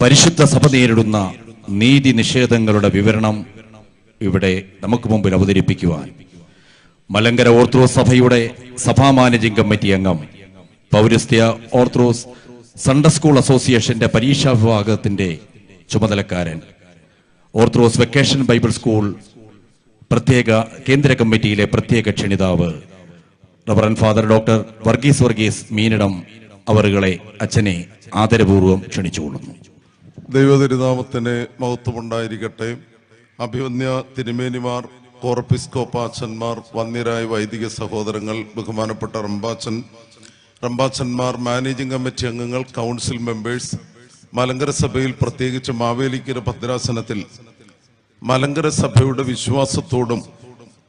പരിശുദ്ധ സഭ നേരിടുന്ന നീതി നിഷേധങ്ങളുടെ വിവരണം ഇവിടെ നമുക്ക് മുമ്പിൽ അവതരിപ്പിക്കുവാൻ. മലങ്കര ഓർത്തഡോക്സ് സഭയുടെ സഭാ മാനേജിംഗ് കമ്മിറ്റി അംഗം പൗരസ്ത്യ ഓർത്തഡോക്സ് സൺഡേ സ്കൂൾ അസോസിയേഷന്റെ പരീക്ഷാ വിഭാഗത്തിന്റെ ചുമതലക്കാരൻ ഓർത്തഡോക്സ് വെക്കേഷൻ ബൈബിൾ സ്കൂൾ പ്രത്യേക കേന്ദ്ര കമ്മിറ്റിയിലെ പ്രത്യേക ക്ഷണിതാവ് reverend father doctor Varghese Varghese Meenidom അവറുകളെ അച്ഛനെ ആദരപൂർവം ക്ഷണിച്ചുകൊള്ളുന്നു. ദൈവതിരുനാമത്തിന് മഹത്വമുണ്ടായിരിക്കട്ടെ. അഭിവന്യ തിരുമേനിമാർ കോർപ്പിസ്കോപ്പാച്ചന്മാർ വന്യരായ വൈദിക സഹോദരങ്ങൾ ബഹുമാനപ്പെട്ട റംബാച്ചൻ റംബാച്ചന്മാർ മാനേജിംഗ് കമ്മിറ്റി അംഗങ്ങൾ കൗൺസിൽ മെമ്പേഴ്സ് മലങ്കര സഭയിൽ പ്രത്യേകിച്ച് മാവേലിക്കര ഭദ്രാസനത്തിൽ മലങ്കര സഭയുടെ വിശ്വാസത്തോടും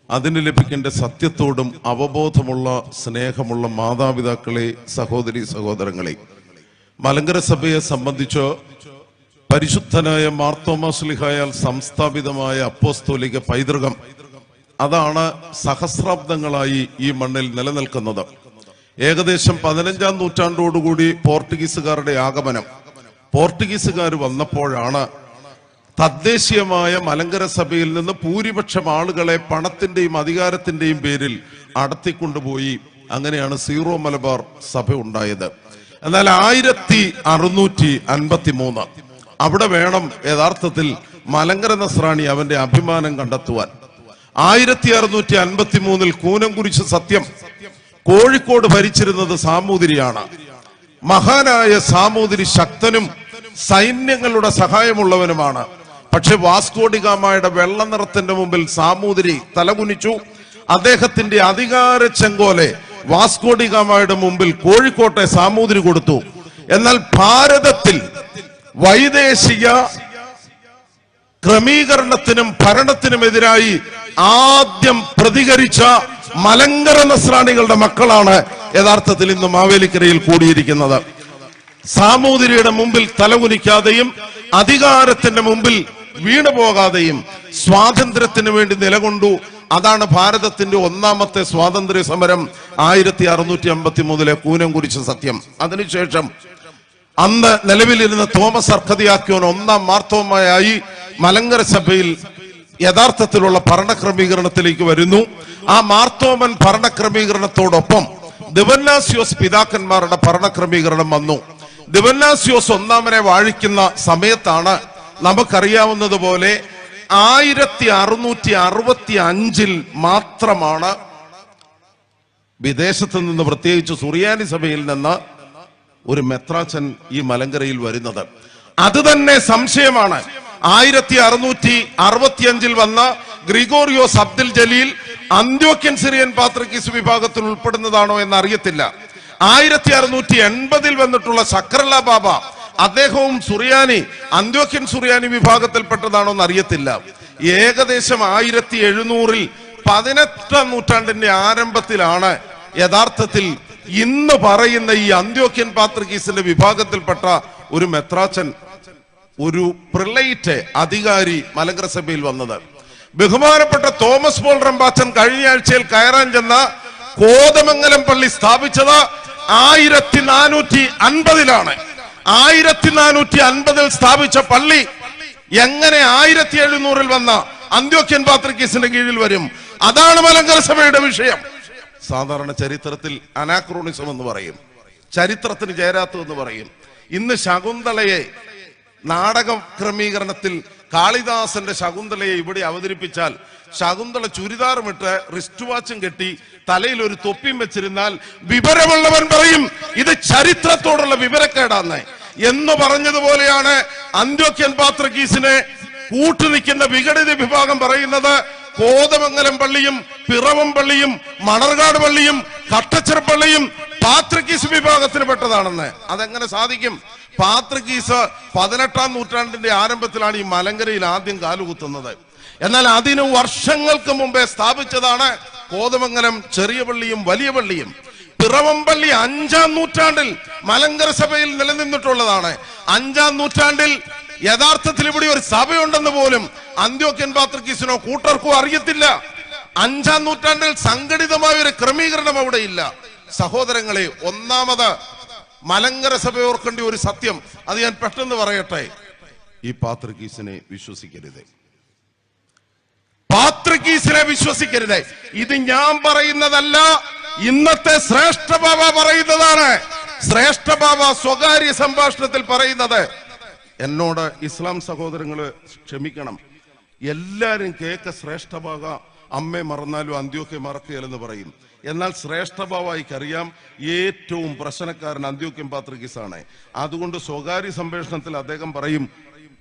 അതിന് ലഭിക്കേണ്ട സത്യത്തോടും അവബോധമുള്ള സ്നേഹമുള്ള മാതാപിതാക്കളെ സഹോദരി സഹോദരങ്ങളെ. മലങ്കര സഭയെ സംബന്ധിച്ച് പരിശുദ്ധനായ മാർത്തോമാസ്ലിഹായാൽ സംസ്ഥാപിതമായ അപ്പോസ്തോലിക പൈതൃകം. അതാണ് സഹസ്രാബ്ദങ്ങളായി ഈ മണ്ണിൽ നിലനിൽക്കുന്നത്. ഏകദേശം പതിനഞ്ചാം നൂറ്റാണ്ടോടുകൂടി പോർട്ടുഗീസുകാരുടെ ആഗമനം. പോർട്ടുഗീസുകാർ വന്നപ്പോഴാണ് തദ്ദേശീയമായ മലങ്കര സഭയിൽ നിന്ന് ഭൂരിപക്ഷം ആളുകളെ പണത്തിന്റെയും അധികാരത്തിന്റെയും പേരിൽ അടത്തിക്കൊണ്ടുപോയി. അങ്ങനെയാണ് സീറോ മലബാർ സഭ ഉണ്ടായത്. എന്നാൽ ആയിരത്തി അറുന്നൂറ്റി അൻപത്തി മൂന്ന് അവിടെ വേണം യഥാർത്ഥത്തിൽ മലങ്കര നസ്രാണി അവന്റെ അഭിമാനം കണ്ടെത്തുവാൻ. ആയിരത്തി അറുന്നൂറ്റി അൻപത്തി മൂന്നിൽ കൂനം കുറിച്ച് സത്യം കോഴിക്കോട് ഭരിച്ചിരുന്നത് സാമൂതിരിയാണ്. മഹാനായ സാമൂതിരി ശക്തനും സൈന്യങ്ങളുടെ സഹായമുള്ളവനുമാണ്. പക്ഷെ വാസ്കോഡിഗാമയുടെ വെള്ള നിറത്തിന്റെ മുമ്പിൽ സാമൂതിരി തലകുനിച്ചു. അദ്ദേഹത്തിന്റെ അധികാര ചെങ്കോലെ വാസ്കോഡിഗാമയുടെ മുമ്പിൽ കോഴിക്കോട്ടെ സാമൂതിരി കൊടുത്തു. എന്നാൽ ഭാരതത്തിൽ വൈദേശിക ക്രമീകരണത്തിനും ഭരണത്തിനുമെതിരായി ആദ്യം പ്രതികരിച്ച മലങ്കര നസ്രാണികളുടെ മക്കളാണ് യഥാർത്ഥത്തിൽ ഇന്ന് മാവേലിക്കരയിൽ കൂടിയിരിക്കുന്നത്. സാമൂതിരിയുടെ മുമ്പിൽ തലകുനിക്കാതെയും അധികാരത്തിന്റെ മുമ്പിൽ വീണു പോകാതെയും സ്വാതന്ത്ര്യത്തിന് വേണ്ടി നിലകൊണ്ടു. അതാണ് ഭാരതത്തിന്റെ ഒന്നാമത്തെ സ്വാതന്ത്ര്യ സമരം ആയിരത്തി അറുന്നൂറ്റി അമ്പത്തി മൂന്നിലെ കൂനം കുറിച്ച സത്യം. അതിനുശേഷം അന്ന് നിലവിലിരുന്ന തോമസ് അർഹതയാക്കിയവൻ ഒന്നാം മാർത്തോമയായി മലങ്കര സഭയിൽ യഥാർത്ഥത്തിലുള്ള ഭരണക്രമീകരണത്തിലേക്ക് വരുന്നു. ആ മാർത്തോമൻ ഭരണക്രമീകരണത്തോടൊപ്പം ദിവന്നാസ്യോസ് പിതാക്കന്മാരുടെ ഭരണക്രമീകരണം വന്നു. ദിവന്നാസ്യോസ് ഒന്നാമനെ വാഴിക്കുന്ന സമയത്താണ് നമുക്കറിയാവുന്നതുപോലെ ആയിരത്തി അറുന്നൂറ്റി അറുപത്തി അഞ്ചിൽ മാത്രമാണ് വിദേശത്ത് നിന്ന് പ്രത്യേകിച്ച് സുറിയാനി സഭയിൽ നിന്ന് ഒരു മെത്രാച്ചൻ ഈ മലങ്കരയിൽ വരുന്നത്. അത് തന്നെ സംശയമാണ്. ആയിരത്തി അറുന്നൂറ്റി അറുപത്തിയഞ്ചിൽ വന്ന ഗ്രിഗോറിയോസ് അബ്ദുൽ ജലീൽ അന്ത്യോക്യൻ സിറിയൻ പാത്രക്കീസ് വിഭാഗത്തിൽ ഉൾപ്പെടുന്നതാണോ എന്ന് അറിയത്തില്ല ആയിരത്തി അറുന്നൂറ്റി എൺപതിൽ വന്നിട്ടുള്ള ശക്രല ബാബ അദ്ദേഹവും സുറിയാനി അന്ത്യോക്യൻ സുറിയാനി വിഭാഗത്തിൽപ്പെട്ടതാണോ എന്ന് അറിയത്തില്ല ഏകദേശം ആയിരത്തി എഴുന്നൂറിൽ പതിനെട്ടാം നൂറ്റാണ്ടിന്റെ ആരംഭത്തിലാണ് യഥാർത്ഥത്തിൽ ഇന്ന് പറയുന്ന ഈ അന്ത്യോക്യൻ പാത്രകീസിന്റെ വിഭാഗത്തിൽപ്പെട്ട ഒരു മെത്രാച്ചൻ ഒരു പ്രിലൈറ്റ് അധികാരി മലങ്കര സഭയിൽ വന്നത്. ബഹുമാനപ്പെട്ട തോമസ് പോൾ റംബാച്ചൻ കഴിഞ്ഞ ആഴ്ചയിൽ കയറാൻ ചെന്ന കോതമംഗലം പള്ളി സ്ഥാപിച്ചത് ആയിരത്തി നാനൂറ്റി അൻപതിലാണ് ആയിരത്തി നാനൂറ്റി അൻപതിൽ സ്ഥാപിച്ച പള്ളി എങ്ങനെ ആയിരത്തി എഴുന്നൂറിൽ വന്ന അന്ത്യോക്യൻ പാത്രകീസിന്റെ കീഴിൽ വരും? അതാണ് മലങ്കര സഭയുടെ വിഷയം. സാധാരണ ചരിത്രത്തിൽ അനാക്രോണിസം എന്ന് പറയും. ചരിത്രത്തിന് ചേരാത്തു എന്ന് പറയും. ഇന്ന് ശകുന്തളയെ നാടക ക്രമീകരണത്തിൽ കാളിദാസന്റെ ശകുന്തളയെ ഇവിടെ അവതരിപ്പിച്ചാൽ ശകുന്തള ചുരിദാറുമിട്ട് റിസ്റ്റ് വാച്ചും കെട്ടി തലയിൽ ഒരു തൊപ്പിയും വെച്ചിരുന്നാൽ വിവരമുള്ളവൻ പറയും ഇത് ചരിത്രത്തോടുള്ള വിവരക്കേടാന്ന്. എന്ന് പറഞ്ഞതുപോലെയാണ് അന്ത്യോക്യൻ പാത്രകീസിനെ കൂട്ടുനിൽക്കുന്ന വിഘടിത വിഭാഗം പറയുന്നത് കോതമംഗലം പള്ളിയും പിറവം പള്ളിയും മണർകാട് പള്ളിയും കട്ടച്ചർ പള്ളിയും പാത്രക്കീസ് വിഭാഗത്തിന് പെട്ടതാണെന്ന്. അതെങ്ങനെ സാധിക്കും? പാത്രക്കീസ് പതിനെട്ടാം നൂറ്റാണ്ടിന്റെ ആരംഭത്തിലാണ് ഈ മലങ്കരയിൽ ആദ്യം കാലുകുത്തുന്നത്. എന്നാൽ അതിന് വർഷങ്ങൾക്ക് മുമ്പേ സ്ഥാപിച്ചതാണ് കോതമംഗലം ചെറിയ പള്ളിയും വലിയ പള്ളിയും. പിറവം പള്ളി അഞ്ചാം നൂറ്റാണ്ടിൽ മലങ്കര സഭയിൽ നിലനിന്നിട്ടുള്ളതാണ്. അഞ്ചാം നൂറ്റാണ്ടിൽ യഥാർത്ഥത്തിൽ ഇവിടെ ഒരു സഭയുണ്ടെന്ന് പോലും അന്ത്യോക്യൻ പാത്രക്കീസിനോ കൂട്ടർക്കോ അറിയത്തില്ല. അഞ്ചാം നൂറ്റാണ്ടിൽ സംഘടിതമായ ഒരു ക്രമീകരണം അവിടെ ഇല്ല. സഹോദരങ്ങളെ ഒന്നാമത് മലങ്കര സഭ ഓർക്കേണ്ട ഒരു സത്യം. അത് ഞാൻ പെട്ടെന്ന് പറയട്ടെ. ഈ പാത്രക്കീസിനെ വിശ്വസിക്കരുത്. പാത്രക്കീസിനെ വിശ്വസിക്കരുത്. ഇത് ഞാൻ പറയുന്നതല്ല. ഇന്നത്തെ ശ്രേഷ്ഠ ബാബ പറയുന്നതാണ്. ശ്രേഷ്ഠ ബാബ സ്വകാര്യ സംഭാഷണത്തിൽ പറയുന്നത്. എന്നോട് ഇസ്ലാം സഹോദരങ്ങൾ ക്ഷമിക്കണം. എല്ലാവരും കേക്ക് ശ്രേഷ്ഠഭാഗ അമ്മേ മറന്നാലും അന്ത്യോക്കെ മറക്കുകയല്ലെന്ന് പറയും. എന്നാൽ ശ്രേഷ്ഠഭാവായി കറിയാം അറിയാം ഏറ്റവും പ്രശ്നക്കാരൻ അന്ത്യോക്യം ആണ് അതുകൊണ്ട് സ്വകാര്യ സംപ്രേഷണത്തിൽ അദ്ദേഹം പറയും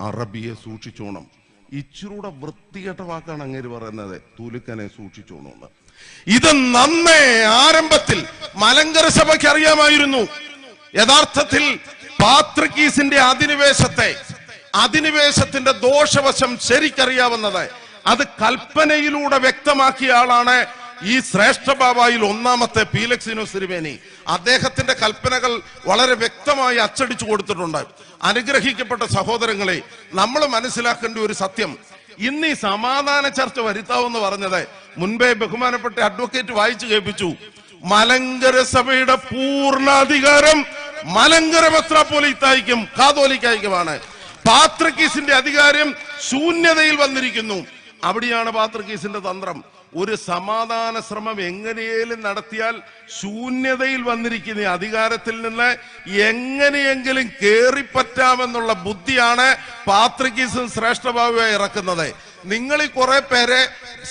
അറബിയെ സൂക്ഷിച്ചോണം. ഇച്ചിരൂടെ വൃത്തികെട്ട വാക്കാണ് അങ്ങേര് പറയുന്നത് തൂലുക്കനെ സൂക്ഷിച്ചോണമെന്ന് ഇത് നന്നേ ആരംഭത്തിൽ മലങ്കര സഭയ്ക്ക് അറിയാമായിരുന്നു. യഥാർത്ഥത്തിൽ പാത്രികീസിന്റെ അധിനിവേശത്തെ അധിനിവേശത്തിന്റെ ദോഷവശം ശരിക്കറിയാവുന്നത് അത് കൽപ്പനയിലൂടെ വ്യക്തമാക്കിയ ആളാണ് ഈ ശ്രേഷ്ഠ ബാബായിൽ ഒന്നാമത്തെ പീലക്സിനോ സിരിമേനി അദ്ദേഹത്തിന്റെ കൽപ്പനകൾ വളരെ വ്യക്തമായി അച്ചടിച്ചു കൊടുത്തിട്ടുണ്ട്. അനുഗ്രഹിക്കപ്പെട്ട സഹോദരങ്ങളെ നമ്മൾ മനസ്സിലാക്കേണ്ട ഒരു സത്യം. ഇന്ന് ഈ സമാധാന ചർച്ച വരുത്താവെന്ന് പറഞ്ഞത് മുൻപേ ബഹുമാനപ്പെട്ട അഡ്വക്കേറ്റ് വായിച്ചു കേൾപ്പിച്ചു. മലങ്കര സഭയുടെ പൂർണാധികാരം മലങ്കര മെത്രാപ്പോലിത്തായിക്കും കാതോലിക്കായിക്കുമാണ്. പാത്രക്കീസിന്റെ അധികാരം ശൂന്യതയിൽ വന്നിരിക്കുന്നു. അവിടെയാണ് പാത്രക്കീസിന്റെ തന്ത്രം. ഒരു സമാധാന ശ്രമം എങ്ങനെയെങ്കിലും നടത്തിയാൽ ശൂന്യതയിൽ വന്നിരിക്കുന്ന അധികാരത്തിൽ നിന്ന് എങ്ങനെയെങ്കിലും കേറിപ്പറ്റാമെന്നുള്ള ബുദ്ധിയാണ് പാത്രക്കീസും ശ്രേഷ്ഠഭാവിയായി ഇറക്കുന്നത്. നിങ്ങൾ ഈ കുറെ പേരെ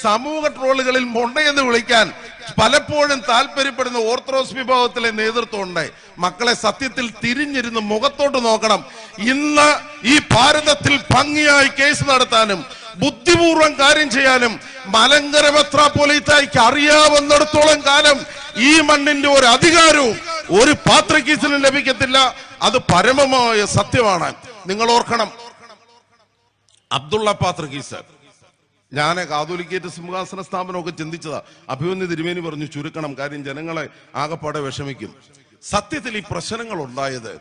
സമൂഹ ട്രോളുകളിൽ മൊണ്ടയെന്ന് വിളിക്കാൻ പലപ്പോഴും താല്പര്യപ്പെടുന്ന ഓർത്തഡോക്സ് വിഭാഗത്തിലെ നേതൃത്വം ഉണ്ട്. മക്കളെ സത്യത്തിൽ തിരിഞ്ഞിരുന്ന് മുഖത്തോട്ട് നോക്കണം. ഇന്ന് ഈ ഭാരതത്തിൽ ഭംഗിയായി കേസ് നടത്താനും ബുദ്ധിപൂർവം കാര്യം ചെയ്യാനും മലങ്കര മെത്രാപ്പൊലീത്തായിക്ക് അറിയാവുന്നിടത്തോളം കാലം ഈ മണ്ണിന്റെ ഒരു അധികാരവും ഒരു പാത്രക്കീസിനും ലഭിക്കത്തില്ല. അത് പരമമായ സത്യമാണ്. നിങ്ങൾ ഓർക്കണം. അബ്ദുള്ള പാത്രക്കീസ്. ഞാൻ കാതോലിക്കേറ്റ് സിംഹാസന സ്ഥാപനമൊക്കെ ചിന്തിച്ചതാ. അഭിമന്യ തിരുമേനി പറഞ്ഞു ചുരുക്കണം കാര്യം ജനങ്ങളെ ആകപ്പാടെ വിഷമിക്കും. സത്യത്തിൽ ഈ പ്രശ്നങ്ങൾ ഉണ്ടായത്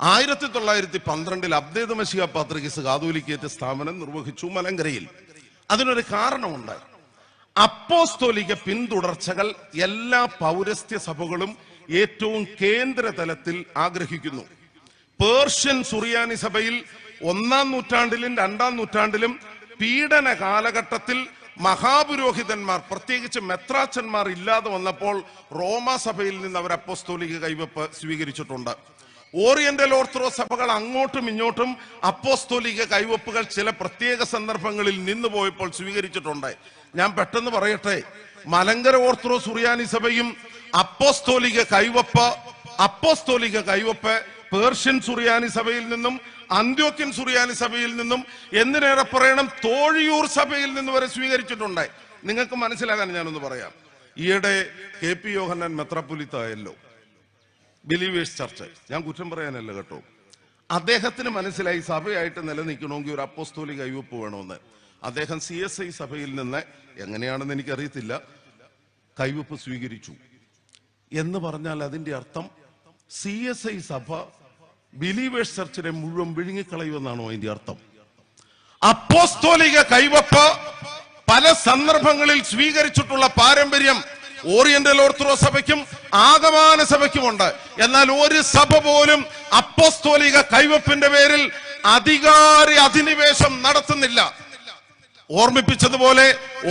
ആയിരത്തി തൊള്ളായിരത്തി പന്ത്രണ്ടിൽ അബ്ദേദ മഷിയ പാത്രകീസ് കാതോലിക്കേറ്റ് സ്ഥാപനം നിർവഹിച്ചു മലങ്കരയിൽ. അതിനൊരു കാരണമുണ്ട് അപ്പോസ്തോലിക പിന്തുടർച്ചകൾ എല്ലാ പൗരസ്ത്യ സഭകളും ഏറ്റവും കേന്ദ്ര തലത്തിൽ ആഗ്രഹിക്കുന്നു. പേർഷ്യൻ സുറിയാനി സഭയിൽ ഒന്നാം നൂറ്റാണ്ടിലും രണ്ടാം നൂറ്റാണ്ടിലും പീഡന കാലഘട്ടത്തിൽ മഹാപുരോഹിതന്മാർ പ്രത്യേകിച്ച് മെത്രാച്ചന്മാർ ഇല്ലാതെ വന്നപ്പോൾ റോമ സഭയിൽ നിന്ന് അവർ അപ്പോസ്തോലിക കൈവപ്പ് സ്വീകരിച്ചിട്ടുണ്ട്. ഓറിയന്റൽ ഓർത്തഡോക്സ് സഭകൾ അങ്ങോട്ടും ഇങ്ങോട്ടും അപ്പോസ്തോലിക കൈവപ്പുകൾ ചില പ്രത്യേക സന്ദർഭങ്ങളിൽ നിന്ന് പോയപ്പോൾ സ്വീകരിച്ചിട്ടുണ്ട്. ഞാൻ പെട്ടെന്ന് പറയട്ടെ മലങ്കര ഓർത്തഡോക്സ് സുറിയാനി സഭയും അപ്പോസ്തോലിക കൈവപ്പ് അപ്പോസ്തോലിക കൈവപ്പ് പേർഷ്യൻ സുറിയാനി സഭയിൽ നിന്നും അന്ത്യോക്യൻ സുറിയാനി സഭയിൽ നിന്നും എന്തിനേറെ പറയണം? തോഴിയൂർ സഭയിൽ നിന്ന് വരെ സ്വീകരിച്ചിട്ടുണ്ട്. നിങ്ങൾക്ക് മനസ്സിലാകാൻ ഞാനൊന്ന് പറയാം. ഈയിടെ K P Yohannan മെത്രപ്പുലിത്തായല്ലോ. Believers church. ഞാൻ കുറ്റം പറയാനല്ല കേട്ടോ. അദ്ദേഹത്തിന് മനസ്സിലായി സഭയായിട്ട് നിലനിൽക്കണമെങ്കിൽ ഒരു അപ്പോസ്തോലിക കൈവപ്പ് വേണമെന്ന്. അദ്ദേഹം സി എസ് ഐ സഭയിൽ നിന്ന് എങ്ങനെയാണെന്ന് എനിക്കറിയത്തില്ല. കൈവപ്പ് സ്വീകരിച്ചു. എന്ന് പറഞ്ഞാൽ അതിന്റെ അർത്ഥം സി എസ് ഐ സഭ ബിലീവേഴ്സ് ചർച്ചിനെ മുഴുവൻ വിഴുങ്ങിക്കളയുമെന്നാണോ അതിന്റെ അർത്ഥം? അപ്പോസ്തോലിക കൈവപ്പ് പല സന്ദർഭങ്ങളിൽ സ്വീകരിച്ചിട്ടുള്ള പാരമ്പര്യം ഓറിയന്റൽ ഓർത്തഡോക്സ് സഭയ്ക്കും ആഗമാന സഭയ്ക്കും ഉണ്ട് എന്നാൽ ഒരു സഭ പോലും അപ്പോസ്തോലിക കൈവപ്പിന്റെ പേരിൽ അധികാരി അധിനിവേശം നടത്തുന്നില്ല. ഓർമ്മിപ്പിച്ചതുപോലെ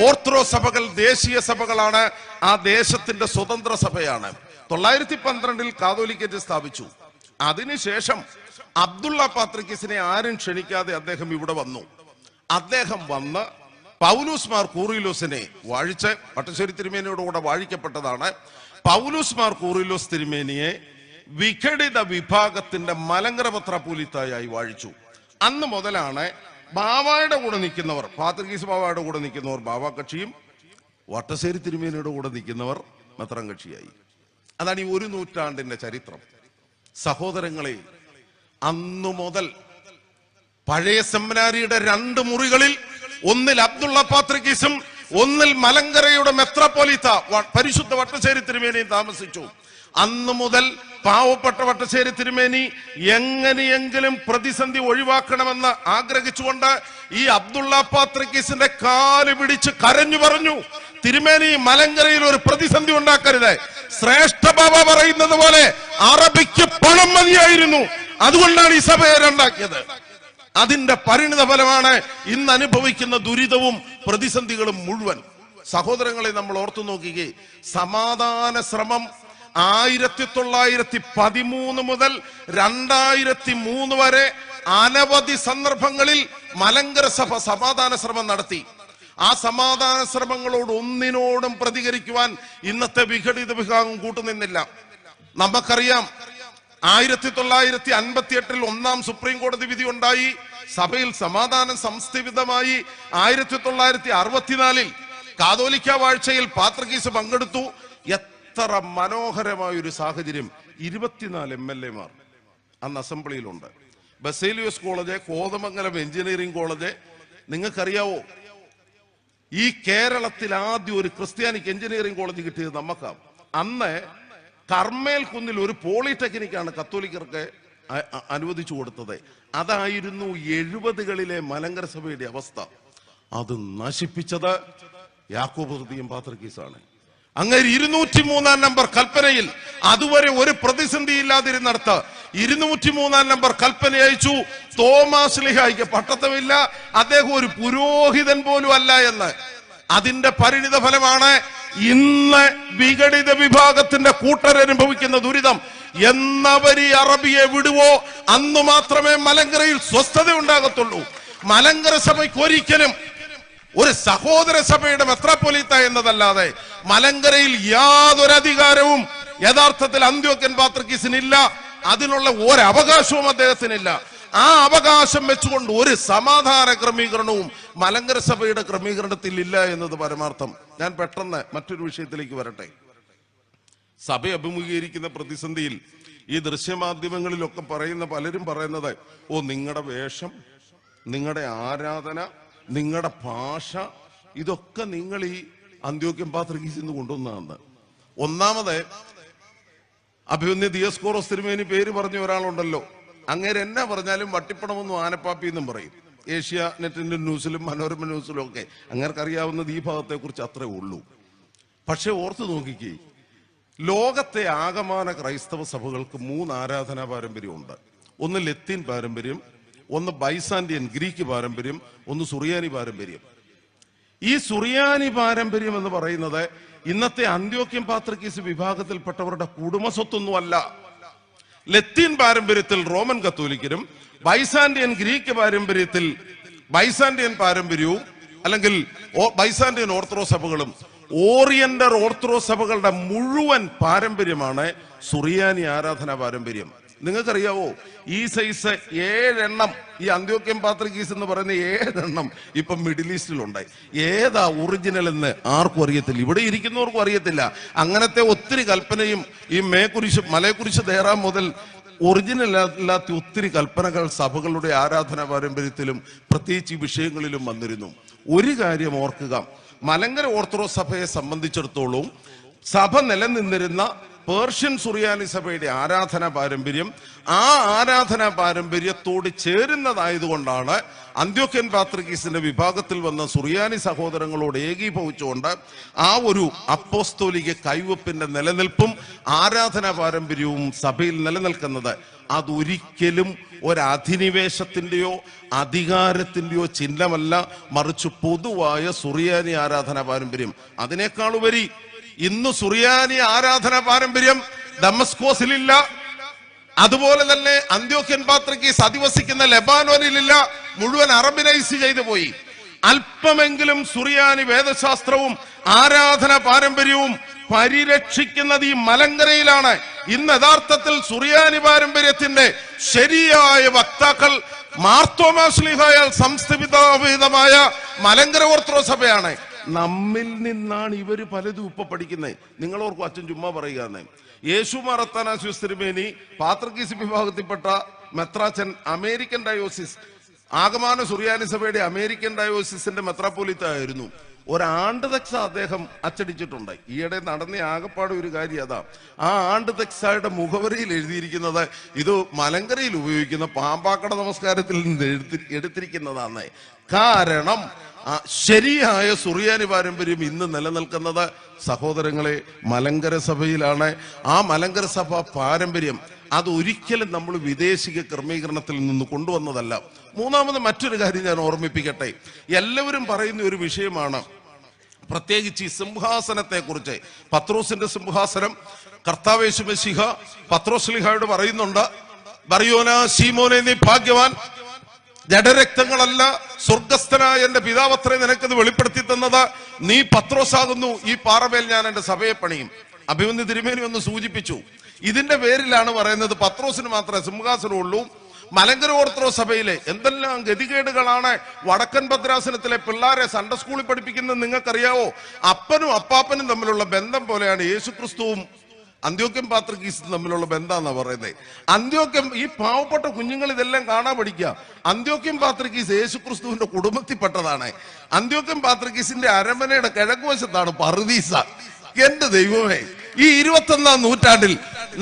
ഓർത്തഡോക്സ് സഭകൾ ദേശീയ സഭകളാണ് ആ ദേശത്തിന്റെ സ്വതന്ത്ര സഭയാണ്. തൊള്ളായിരത്തി പന്ത്രണ്ടിൽ കാതോലിക്കറ്റ് സ്ഥാപിച്ചു. അതിനുശേഷം അബ്ദുള്ള പാത്രിക്കിസിനെ ആരും ക്ഷണിക്കാതെ അദ്ദേഹം ഇവിടെ വന്നു. അദ്ദേഹം വന്ന് പൗലൂസ് മാർ കൂറിലോസിനെ വാഴിച്ച് പട്ടശ്ശേരി തിരുമേനിയോടുകൂടെ വാഴിക്കപ്പെട്ടതാണ്. പൗലൂസ് മാർ കൂറിലോസ് തിരുമേനിയെ വിഘടിത വിഭാഗത്തിന്റെ മലങ്കര പത്രപൂലിത്തായി വാഴിച്ചു. അന്ന് മുതലാണ് ബാവായുടെ കൂടെ നിൽക്കുന്നവർ പാത്രികീസ് ബാവായുടെ കൂടെ നിൽക്കുന്നവർ ബാവ കക്ഷിയും വട്ടശ്ശേരി തിരുമേനിയുടെ കൂടെ നിൽക്കുന്നവർ മത്രം കക്ഷിയായി. അതാണ് ഈ ഒരു നൂറ്റാണ്ടിന്റെ ചരിത്രം. സഹോദരങ്ങളെ അന്നു മുതൽ പഴയ സെമിനാരിയുടെ രണ്ട് മുറികളിൽ ഒന്നിൽ അബ്ദുള്ള പാത്രികീസും ഒന്നിൽ മലങ്കരയുടെ മെത്രാപ്പോലീത്ത പരിശുദ്ധ വട്ടശ്ശേരി തിരുമേനിയും താമസിച്ചു. അന്ന് മുതൽ പാവപ്പെട്ട വട്ടശ്ശേരി തിരുമേനി എങ്ങനെയെങ്കിലും പ്രതിസന്ധി ഒഴിവാക്കണമെന്ന് ആഗ്രഹിച്ചുകൊണ്ട് ഈ അബ്ദുള്ള പാത്രിക്കീസിന്റെ കാൽ പിടിച്ച് കരഞ്ഞു പറഞ്ഞു. തിരുമേനി മലങ്കരയിൽ ഒരു പ്രതിസന്ധി ഉണ്ടാക്കരുത്. ശ്രേഷ്ഠ ബാബ പറയുന്നത് പോലെ അറബിക്ക് പണം മതിയായിരുന്നു. അതുകൊണ്ടാണ് ഈ സഭയെ രണ്ടാക്കിയത് അതിന്റെ പരിണിത ഫലമാണ് ഇന്ന് അനുഭവിക്കുന്ന ദുരിതവും പ്രതിസന്ധികളും മുഴുവൻ. സഹോദരങ്ങളെ നമ്മൾ ഓർത്തു നോക്കുകയെ സമാധാന ശ്രമം ആയിരത്തി തൊള്ളായിരത്തി പതിമൂന്ന് മുതൽ രണ്ടായിരത്തി മൂന്ന് വരെ അനവധി സന്ദർഭങ്ങളിൽ മലങ്കര സഭ സമാധാന ശ്രമം നടത്തി. ആ സമാധാന ശ്രമങ്ങളോട് ഒന്നിനോടും പ്രതികരിക്കുവാൻ ഇന്നത്തെ വിഘടിത വിഭാഗം കൂട്ടുനിന്നില്ല. നമുക്കറിയാം ആയിരത്തി തൊള്ളായിരത്തി അൻപത്തി എട്ടിൽ ഒന്നാം സുപ്രീം കോടതി വിധി ഉണ്ടായി. സഭയിൽ സമാധാനം സംസ്ഥിതമായി ആയിരത്തി തൊള്ളായിരത്തി അറുപത്തിനാലിൽ കാതോലിക്ക വാഴ്ചയിൽ പാത്രകീസ് പങ്കെടുത്തു. എത്ര മനോഹരമായ ഒരു സാഹചര്യം. ഇരുപത്തിനാല് എം എൽ എമാർ അന്ന് അസംബ്ലിയിലുണ്ട്. Baselios college Kothamangalam engineering college. നിങ്ങൾക്കറിയാവോ ഈ കേരളത്തിൽ ആദ്യം ഒരു ക്രിസ്ത്യാനിക്ക് എഞ്ചിനീയറിംഗ് കോളേജ് കിട്ടിയത് നമുക്കാണ് അന്ന് കർമ്മേൽ കുന്നിൽ ഒരു പോളിടെക്നിക്കാണ് കത്തോലിക്കർക്ക് അനുവദിച്ചു കൊടുത്തത്. അതായിരുന്നു എഴുപതുകളിലെ മലങ്കര സഭയുടെ അവസ്ഥ. അത് നശിപ്പിച്ചത് യാക്കോബ് ഹൃദയം പാത്രക്കീസാണ്. അങ്ങനെ ഇരുന്നൂറ്റി മൂന്നാം നമ്പർ കൽപ്പനയിൽ അതുവരെ ഒരു പ്രതിസന്ധി ഇല്ലാതിരുന്നിടത്ത് ഇരുന്നൂറ്റി മൂന്നാം നമ്പർ കൽപ്പന അയച്ചു. തോമാസ് ലിഹായിക്ക് പട്ടത്തമില്ല. അദ്ദേഹം ഒരു പുരോഹിതൻ പോലും അല്ല എന്ന്. അതിന്റെ പരിണിത ഫലമാണ് ഇന്ന് വിഘടിത വിഭാഗത്തിന്റെ കൂട്ടരനുഭവിക്കുന്ന ദുരിതം. എന്നവരി അറബിയെ വിടുവോ? അന്ന് മാത്രമേ മലങ്കരയിൽ സ്വസ്ഥത ഉണ്ടാകത്തുള്ളൂ മലങ്കര സഭയ്ക്ക് ഒരിക്കലും ഒരു സഹോദര സഭയുടെ മെത്രാപ്പൊലീത്ത എന്നതല്ലാതെ മലങ്കരയിൽ യാതൊരു അധികാരവും യഥാർത്ഥത്തിൽ അന്ത്യോക്കൻ പാത്രക്കീസിനില്ല. അതിനുള്ള ഒരവകാശവും അദ്ദേഹത്തിനില്ല. ആ അവകാശം വെച്ചുകൊണ്ട് ഒരു സമാധാന ക്രമീകരണവും മലങ്കര സഭയുടെ ക്രമീകരണത്തിൽ ഇല്ല എന്നത് പരമാർത്ഥം. ഞാൻ പെട്ടെന്ന് മറ്റൊരു വിഷയത്തിലേക്ക് വരട്ടെ. സഭ അഭിമുഖീകരിക്കുന്ന പ്രതിസന്ധിയിൽ ഈ ദൃശ്യമാധ്യമങ്ങളിലൊക്കെ പറയുന്ന പലരും പറയുന്നത് ഓ നിങ്ങളുടെ വേഷം നിങ്ങളുടെ ആരാധന നിങ്ങളുടെ ഭാഷ ഇതൊക്കെ നിങ്ങൾ ഈ അന്ത്യോക്യം പാത്രീസിൽ നിന്ന് കൊണ്ടുവന്നതാണ്. ഒന്നാമത് അഭിമന്യ ദിയസ്കോറോസ് തിരുമേനി പേര് പറഞ്ഞ ഒരാളുണ്ടല്ലോ. അങ്ങേര് എന്നാ പറഞ്ഞാലും വട്ടിപ്പണമെന്നും ആനപ്പാപ്പി എന്നും പറയും. ഏഷ്യ നെറ്റിന്റെ ന്യൂസിലും മനോരമ ന്യൂസിലും ഒക്കെ. അങ്ങേർക്കറിയാവുന്നത് ഈ ഭാഗത്തെ കുറിച്ച് അത്രേ ഉള്ളൂ. പക്ഷെ ഓർത്തു നോക്കിക്കേ ലോകത്തെ ആകമാന ക്രൈസ്തവ സഭകൾക്ക് മൂന്ന് ആരാധനാ പാരമ്പര്യമുണ്ട്. ഒന്ന് ലത്തീൻ പാരമ്പര്യം ഒന്ന് ബൈസാന്റിയൻ ഗ്രീക്ക് പാരമ്പര്യം ഒന്ന് സുറിയാനി പാരമ്പര്യം. ഈ സുറിയാനി പാരമ്പര്യം എന്ന് പറയുന്നത് ഇന്നത്തെ അന്ത്യോക്യം പാത്രക്കീസ് വിഭാഗത്തിൽപ്പെട്ടവരുടെ കുടുംബസ്വത്തൊന്നുമല്ല. ലത്തീൻ പാരമ്പര്യത്തിൽ റോമൻ കത്തോലിക്കരും ബൈസാന്റിയൻ ഗ്രീക്ക് പാരമ്പര്യത്തിൽ ബൈസാന്റിയൻ പാരമ്പര്യവും അല്ലെങ്കിൽ ബൈസാന്റിയൻ ഓർത്തഡോക്സ് സഭകളും ഓറിയന്റൽ ഓർത്തഡോക്സ് സഭകളുടെ മുഴുവൻ പാരമ്പര്യമാണ് സുറിയാനി ആരാധനാ പാരമ്പര്യം. നിങ്ങൾക്കറിയാവോ? ഈ സൈസ് ഏഴെണ്ണം ഈ അന്ത്യോക്യം പാത്രക്കീസ് എന്ന് പറയുന്ന ഏഴെണ്ണം ഇപ്പം മിഡിൽ ഈസ്റ്റിലുണ്ടായി ഏതാ ഒറിജിനൽ എന്ന് ആർക്കും അറിയത്തില്ല. ഇവിടെ ഇരിക്കുന്നവർക്കും അറിയത്തില്ല. അങ്ങനത്തെ ഒത്തിരി കൽപ്പനയും ഈ മേക്കുരിശ് മലയെക്കുരിശ് തേറാം മുതൽ ഒറിജിനൽ അല്ലാത്ത ഒത്തിരി കൽപ്പനകൾ സഭകളുടെ ആരാധന പാരമ്പര്യത്തിലും പ്രത്യേകിച്ച് വിഷയങ്ങളിലും വന്നിരുന്നു. ഒരു കാര്യം ഓർക്കുക. മലങ്കര ഓർത്തഡോക്സ് സഭയെ സംബന്ധിച്ചിടത്തോളം സഭ നിലനിന്നിരുന്ന പേർഷ്യൻ സുറിയാനി സഭയുടെ ആരാധനാ പാരമ്പര്യം ആ ആരാധനാ പാരമ്പര്യത്തോട് ചേരുന്നതായതുകൊണ്ടാണ് അന്ത്യോക്യൻ പാത്രികീസിന്റെ വിഭാഗത്തിൽ വന്ന സുറിയാനി സഹോദരങ്ങളോട് ഏകീഭവിച്ചുകൊണ്ട് ആ ഒരു അപ്പോസ്തോലിക കൈവപ്പിന്റെ നിലനിൽപ്പും ആരാധനാ പാരമ്പര്യവും സഭയിൽ നിലനിൽക്കുന്നത് അതൊരിക്കലും ഒരധിനിവേശത്തിന്റെയോ അധികാരത്തിന്റെയോ ചിഹ്നമല്ല മറിച്ച് പൊതുവായ സുറിയാനി ആരാധനാ പാരമ്പര്യം. അതിനേക്കാൾ ഉപരി ഇന്ന് സുറിയാനി ആരാധന പാരമ്പര്യം ഡമസ്കോസിലില്ല അതുപോലെ തന്നെ അന്ത്യോക്യൻ പാത്രക്കീസ് അധിവസിക്കുന്ന ലെബാനോനിലില്ല. മുഴുവൻ അറബിനൈസ് ചെയ്തു പോയി. അല്പമെങ്കിലും സുറിയാനി വേദശാസ്ത്രവും ആരാധന പാരമ്പര്യവും പരിരക്ഷിക്കുന്നത് ഈ മലങ്കരയിലാണ്. ഇന്ന് യഥാർത്ഥത്തിൽ സുറിയാനി പാരമ്പര്യത്തിന്റെ ശരിയായ വക്താക്കൾ മാർത്തോമാശ്ലിഹായാൽ സംസ്ഥിതമായ മലങ്കര ഓർത്തഡോക്സ് സഭയാണ്. നമ്മിൽ നിന്നാണ് ഇവർ പലതും ഇപ്പൊ പഠിക്കുന്നത് നിങ്ങൾ ഓർക്കും അച്ഛൻ ചുമ്മാ പറയുകയെന്ന് യേശു മറത്താന തിരുമേനി പാത്രകീസ് വിഭാഗത്തിൽപ്പെട്ട മെത്രാച്ചൻ അമേരിക്കൻ ഡയോസിസ് ആഗമാന സുറിയാനി സഭയുടെ അമേരിക്കൻ ഡയോസിസിന്റെ മെത്രാപ്പോലിത്ത ആയിരുന്നു ഒരാണ്ട് തെക്സ അദ്ദേഹം അച്ചടിച്ചിട്ടുണ്ട്. ഈയിടെ നടന്ന ആകപ്പാട് ഒരു കാര്യം അതാ. ആ ആണ്ട് തെക്സയുടെ മുഖവരിയിൽ എഴുതിയിരിക്കുന്നത് ഇത് മലങ്കരയിൽ ഉപയോഗിക്കുന്ന പാമ്പാക്കട നമസ്കാരത്തിൽ നിന്ന് എടുത്തിരിക്കുന്നതാണ്. കാരണം ശരിയായ സുറിയാനി പാരമ്പര്യം ഇന്ന് നിലനിൽക്കുന്നത് സഹോദരങ്ങളെ മലങ്കര സഭയിലാണ്. ആ മലങ്കര സഭ പാരമ്പര്യം അത് ഒരിക്കലും നമ്മൾ വിദേശിക ക്രമീകരണത്തിൽ നിന്ന് കൊണ്ടുവന്നതല്ല. മൂന്നാമത് മറ്റൊരു കാര്യം ഞാൻ ഓർമ്മിപ്പിക്കട്ടെ. എല്ലാവരും പറയുന്ന ഒരു വിഷയമാണ്. പ്രത്യേകിച്ച് ഈ സിംഹാസനത്തെ കുറിച്ച് പത്രോസിന്റെ സിംഹാസനം പത്രോസ് പത്രോസ്ലിഹയോട് പറയുന്നുണ്ട്. ബറിയോന സീമോനെ നീ ഭാഗ്യവാൻ. ജഡരക്തങ്ങളല്ല സ്വർഗസ്ഥനായ എന്റെ പിതാവത്രേ നിനക്കത് വെളിപ്പെടുത്തി തന്നത്. നീ പത്രോസാകുന്നു. ഈ പാറമേൽ ഞാൻ എന്റെ സഭയെ പണിയും. അഭിമന്യ തിരുമേനി ഒന്ന് സൂചിപ്പിച്ചു. ഇതിന്റെ പേരിലാണ് പറയുന്നത് പത്രോസിന് മാത്രമേ സിംഹാസനമുള്ളൂ മലങ്കര ഓർത്തഡോക്സ് സഭയിലെ എന്തെല്ലാം ഗതികേടുകളാണ് വടക്കൻ ഭദ്രാസനത്തിലെ പിള്ളാരെ സൺഡേ സ്കൂളിൽ പഠിപ്പിക്കുന്നത് നിങ്ങൾക്കറിയാവോ? അപ്പനും അപ്പാപ്പനും തമ്മിലുള്ള ബന്ധം പോലെയാണ് യേശുക്രിസ്തുവും അന്ത്യോക്യം പാത്രക്കീസും തമ്മിലുള്ള ബന്ധാന്നാ പറയുന്നത് അന്ത്യോക്യം ഈ പാവപ്പെട്ട കുഞ്ഞുങ്ങൾ ഇതെല്ലാം കാണാൻ പഠിക്കുക. അന്ത്യോക്യം പാത്രക്കീസ് യേശുക്രിസ്തുവിന്റെ കുടുംബത്തിൽപ്പെട്ടതാണ്. അന്ത്യോക്യം പാത്രക്കീസിന്റെ അരമനയുടെ കിഴക്കുവശത്താണ് പറുദീസ എന്റെ ദൈവമേ ഈ ഇരുപത്തൊന്നാം നൂറ്റാണ്ടിൽ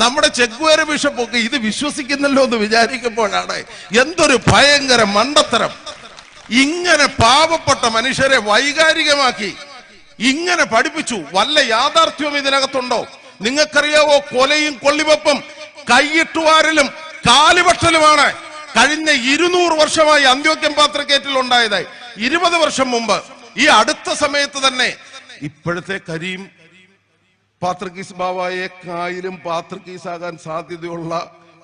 നമ്മുടെ ചെക്കുവേര ബിഷപ്പൊക്കെ ഇത് വിശ്വസിക്കുന്നല്ലോ എന്ന് വിചാരിക്കുമ്പോഴാണ് എന്തൊരു ഭയങ്കര മണ്ടത്തരം. ഇങ്ങനെ പാവപ്പെട്ട മനുഷ്യരെ വൈകാരികമാക്കി ഇങ്ങനെ പഠിപ്പിച്ചു. വല്ല യാഥാർത്ഥ്യവും ഇതിനകത്തുണ്ടോ? നിങ്ങൾക്കറിയാവോ കൊലയും കൊള്ളിവെപ്പും കൈയിട്ടുവാരലും കാലിപക്ഷലുമാണ് കഴിഞ്ഞ ഇരുന്നൂറ് വർഷമായി അന്ത്യോക്യം പാത്രക്കേറ്റിൽ ഉണ്ടായത്. ഇരുപത് വർഷം മുമ്പ്. ഈ അടുത്ത സമയത്ത് തന്നെ ഇപ്പോഴത്തെ കരീം പാത്രക്കീസ് ബാവായെ കായലും പാത്രക്കീസാകാൻ സാധ്യതയുള്ള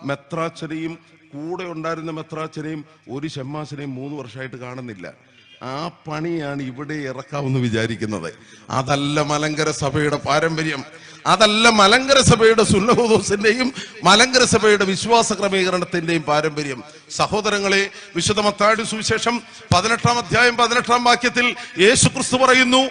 മെത്രാച്ചനെയും കൂടെ ഉണ്ടായിരുന്ന മെത്രാച്ചനെയും ഒരു ഷമ്മാശനെയും മൂന്ന് വർഷമായിട്ട് കാണുന്നില്ല. ആ പണിയാണ് ഇവിടെ ഇറക്കാമെന്ന് വിചാരിക്കുന്നത്. അതല്ല മലങ്കര സഭയുടെ പാരമ്പര്യം. അതല്ല മലങ്കര സഭയുടെ സുന്നഹോദോസിന്റെയും മലങ്കര സഭയുടെ വിശ്വാസ ക്രമീകരണത്തിന്റെയും പാരമ്പര്യം. സഹോദരങ്ങളെ വിശുദ്ധ മത്താടി സുവിശേഷം പതിനെട്ടാം അധ്യായം പതിനെട്ടാം വാക്യത്തിൽ യേശു ക്രിസ്തു പറയുന്നു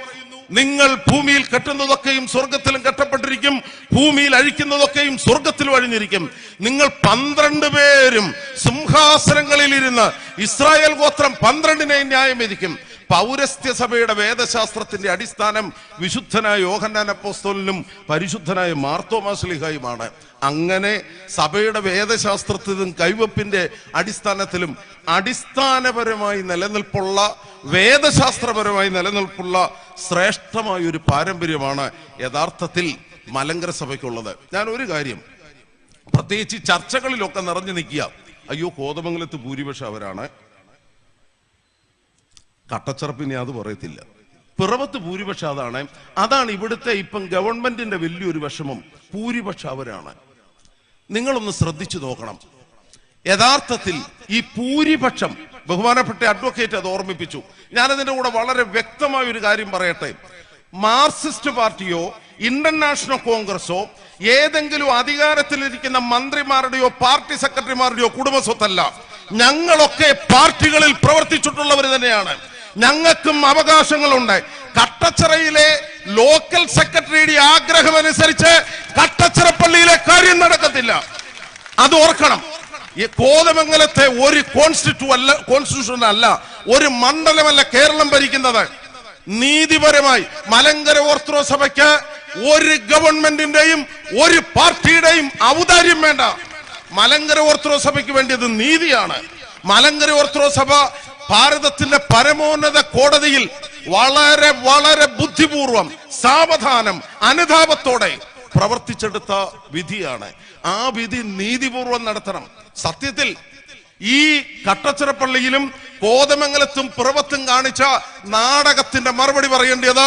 നിങ്ങൾ ഭൂമിയിൽ കെട്ടുന്നതൊക്കെയും സ്വർഗത്തിലും കെട്ടപ്പെട്ടിരിക്കും. ഭൂമിയിൽ അഴിക്കുന്നതൊക്കെയും സ്വർഗത്തിലും അഴിഞ്ഞിരിക്കും. നിങ്ങൾ പന്ത്രണ്ട് പേരും സിംഹാസനങ്ങളിൽ ഇരുന്ന് ഇസ്രായേൽ ഗോത്രം പന്ത്രണ്ടിനെ ന്യായം വിധിക്കും പൗരസ്ത്യ സഭയുടെ വേദശാസ്ത്രത്തിന്റെ അടിസ്ഥാനം വിശുദ്ധനായ യോഹന്നാൻ അപ്പോസ്തോലിനും പരിശുദ്ധനായ മാർത്തോമാസ്ലിഹായുമാണ് അങ്ങനെ സഭയുടെ വേദശാസ്ത്രത്തിലും കൈവപ്പിന്റെ അടിസ്ഥാനത്തിലും അടിസ്ഥാനപരമായി നിലനിൽപ്പുള്ള വേദശാസ്ത്രപരമായി നിലനിൽപ്പുള്ള ശ്രേഷ്ഠമായ ഒരു പാരമ്പര്യമാണ് യഥാർത്ഥത്തിൽ മലങ്കര സഭയ്ക്കുള്ളത്. ഞാൻ ഒരു കാര്യം പ്രത്യേകിച്ച് ചർച്ചകളിലൊക്കെ നിറഞ്ഞു നിൽക്കുക. അയ്യോ കോതമംഗലത്ത് ഭൂരിപക്ഷം അവരാണ്. കട്ടച്ചറപ്പിനെ അത് പറയത്തില്ല. പിറവത്ത് ഭൂരിപക്ഷം അതാണ്. അതാണ് ഇവിടുത്തെ ഇപ്പം ഗവൺമെന്റിന്റെ വലിയൊരു വിഷമം. ഭൂരിപക്ഷം അവരാണ്. നിങ്ങളൊന്ന് ശ്രദ്ധിച്ചു നോക്കണം. യഥാർത്ഥത്തിൽ ഈ ഭൂരിപക്ഷം ബഹുമാനപ്പെട്ട അഡ്വക്കേറ്റ് അത് ഓർമ്മിപ്പിച്ചു. ഞാനതിന്റെ കൂടെ വളരെ വ്യക്തമായ ഒരു കാര്യം പറയട്ടെ. മാർക്സിസ്റ്റ് പാർട്ടിയോ ഇന്റർനാഷണൽ നാഷണൽ കോൺഗ്രസോ ഏതെങ്കിലും അധികാരത്തിലിരിക്കുന്ന മന്ത്രിമാരുടെയോ പാർട്ടി സെക്രട്ടറിമാരുടെയോ കുടുംബസ്വത്തല്ല. ഞങ്ങളൊക്കെ പാർട്ടികളിൽ പ്രവർത്തിച്ചിട്ടുള്ളവർ തന്നെയാണ്. ഞങ്ങൾക്കും അവകാശങ്ങളുണ്ട്. കട്ടച്ചിറയിലെ ലോക്കൽ സെക്രട്ടറിയുടെ ആഗ്രഹമനുസരിച്ച് കട്ടച്ചിറ പള്ളിയിലെ കാര്യം നടക്കത്തില്ല. അത് ഓർക്കണം. ഈ കോതമംഗലത്തെ ഒരു കോൺസ്റ്റിറ്റ്യൂ അല്ല കോൺസ്റ്റിറ്റ്യൂഷൻ അല്ല ഒരു മണ്ഡലമല്ല കേരളം ഭരിക്കുന്നത്. നീതിപരമായി മലങ്കര ഓർത്തഡോക്സ് സഭയ്ക്ക് ഒരു ഗവൺമെന്റിന്റെയും ഒരു പാർട്ടിയുടെയും ഔദാര്യം വേണ്ട. മലങ്കര ഓർത്തഡോക്സ് സഭയ്ക്ക് വേണ്ടിയത് നീതിയാണ്. മലങ്കര ഓർത്തഡോക്സ് സഭ ഭാരതത്തിന്റെ പരമോന്നത കോടതിയിൽ വളരെ വളരെ ബുദ്ധിപൂർവം സാവധാനം അനുതാപത്തോടെ പ്രവർത്തിച്ചെടുത്ത വിധിയാണ്. ആ വിധി നീതിപൂർവം നടത്തണം. സത്യത്തിൽ ഈ കട്ടച്ചിറപ്പള്ളിയിലും കോതമംഗലത്തും പുറവത്തും കാണിച്ച നാടകത്തിന്റെ മറുപടി പറയേണ്ടത്